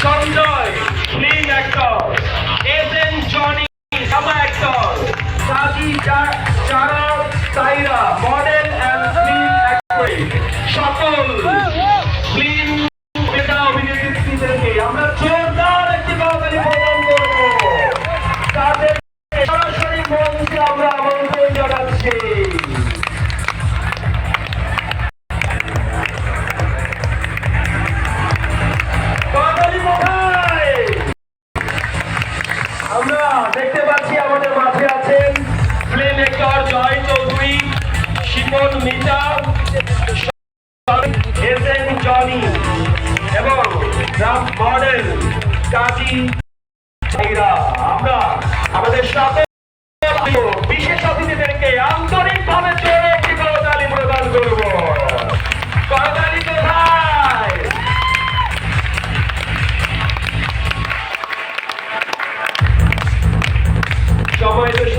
Sanjay film actor S Johnny সামা actor সাজি চারা সাইরা মডেল অ্যান্ড ফিল্ম অ্যাক্ট্রেস সকল আমরা দেখতে পাচ্ছি আমাদের মাঝে আছেন play actor Joy Chowdhury, Shipon Mita, S Johnny এবং মডেল কাজী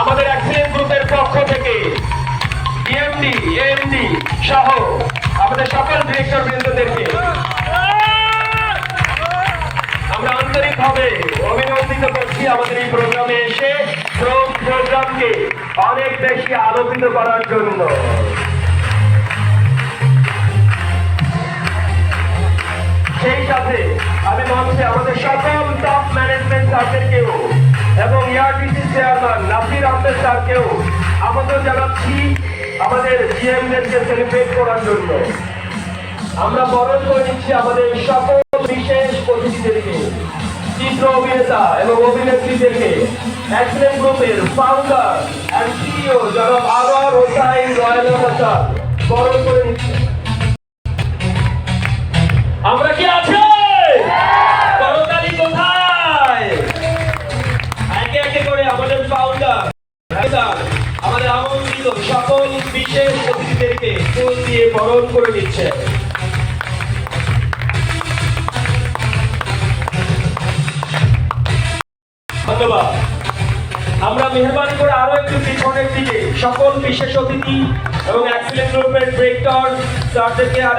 আমাদের অ্যাক্সিডেন্ট গ্রুপের পক্ষ থেকে ডিএমডি এএমডি সহ আমাদের সকল ডিরেক্টর বৃন্দদেরকে আমরা আন্তরিকভাবে অভিনন্দিত করছি আমাদের এই প্রোগ্রামে এসে। প্রোগ্রামকে অনেক বেশি আলোকিত করার জন্য। এবং ইয়ারটিসি চেয়ারম্যান নাসির আহমেদ স্যারকেও আমন্ত্রণ জানাচ্ছি আমাদের জিএমদেরকে সেলিব্রেট করার জন্য। আমরা বরণ করে নিচ্ছি আমাদের সকল বিশেষ অতিথিদেরকে, চিত্র অভিনেতা এবং অভিনেত্রীদেরকে। এক্সেলেন্ট গ্রুপের ফাউন্ডার অ্যান্ড সিইও জনাব আবার হোসাইন রয়্যাল স্যার বরণ করে নিচ্ছি। ফুল দিয়ে বরণ করে দিচ্ছে ধন্যবাদ। আমরা মেহরবানি করে আরও একটু পিছনের দিকে, সকল বিশেষ অতিথি এবং অ্যাক্সিলেন্ট গ্রুপের ডিরেক্টর আরও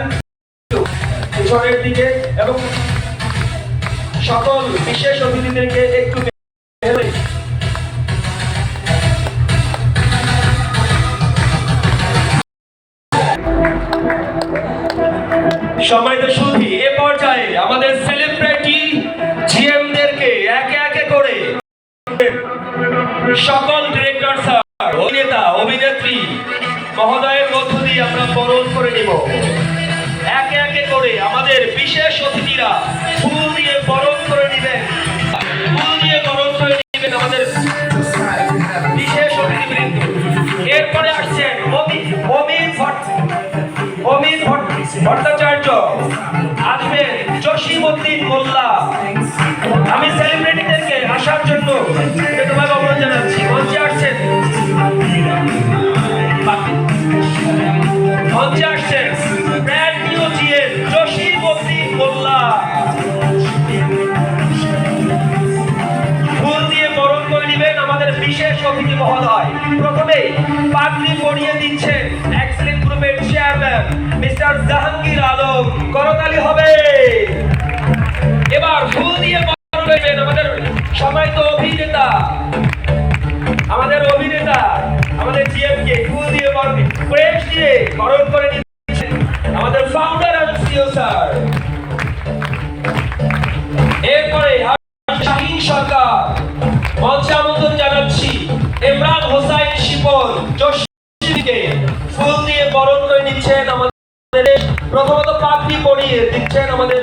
পিছনের দিকে এবং সকল বিশেষ অতিথিদেরকে একটু মহোদয়ের মধ্য দিয়ে আমরা বরণ করে নিব। একে একে করে আমাদের বিশেষ অতিথিরা ফুল দিয়ে বরণ করে নেবেন। ফুল দিয়ে বরণ করে নেবেন আমাদের বিশেষ অতিথিবৃন্দ। এরপরে আসছেন অমিত অমিত ভট্ট অমিত ভট্ট- ভট্টাচার্য। আসবেন জসিমউদ্দিন মোল্লা। আমি সেলিব্রিটিদেরকে আসার জন্য পাগড়ি পরিয়ে দিচ্ছে এক্সেলেন্ট গ্রুপের চেয়ারম্যান মিস্টার জাহাঙ্গীর আলম। করতালি হবে। এবার ফুল দিয়ে করবেন আমাদের সময়ত অভিনেতা। আমাদের অভিনেতা, আমাদের জিএমকে ফুল দিয়ে বরণ প্রেস দিয়ে বরণ করে জসিমকে ফুল দিয়ে বরণ করে নিচ্ছেন আমাদের প্রথমত পাখি পরিয়ে দিচ্ছেন আমাদের